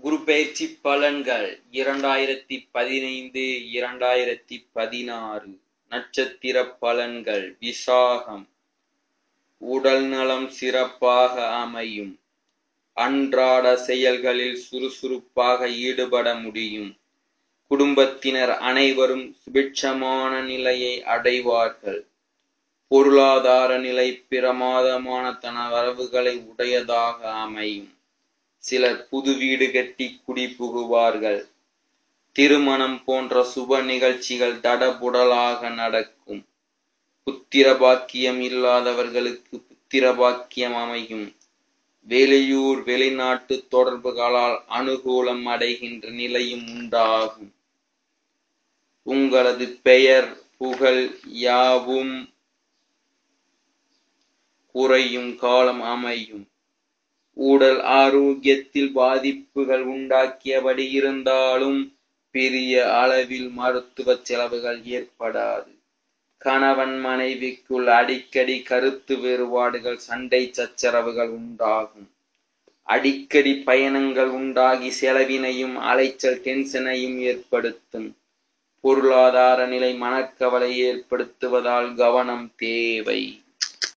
குரு பயிற்சி பலன்கள். இரண்டாயிரத்தி பதினைந்து இரண்டாயிரத்தி பதினாறு நட்சத்திர பலன்கள். விசாகம். உடல் நலம் சிறப்பாக அமையும். அன்றாட செயல்களில் சுறுசுறுப்பாக ஈடுபட முடியும். குடும்பத்தினர் அனைவரும் சுபிட்சமான நிலையை அடைவார்கள். பொருளாதார நிலை பிரமாதமான தன வரவுகளை உடையதாக அமையும். சிலர் புது வீடு கட்டி குடி புகுவார்கள். திருமணம் போன்ற சுப நிகழ்ச்சிகள் தடபுடலாக நடக்கும். புத்திர பாக்கியம் இல்லாதவர்களுக்கு புத்திர பாக்கியம் அமையும். வெளியூர் வெளிநாட்டு தொடர்புகளால் அனுகூலம் அடைகின்ற நிலையும் உண்டாகும். உங்களது பெயர் புகழ் யாவும் குறையும் காலம் அமையும். உடல் ஆரோக்கியத்தில் பாதிப்புகள் உண்டாக்கியபடி இருந்தாலும் பெரிய அளவில் மருத்துவ செலவுகள் ஏற்படாது. கணவன் மனைவிக்குள் அடிக்கடி கருத்து வேறுபாடுகள் சண்டை சச்சரவுகள் உண்டாகும். அடிக்கடி பயணங்கள் உண்டாகி செலவினையும் அலைச்சல் டென்ஷனையும் ஏற்படுத்தும். பொருளாதார நிலை மனக்கவலை ஏற்படுத்துவதால் கவனம் தேவை.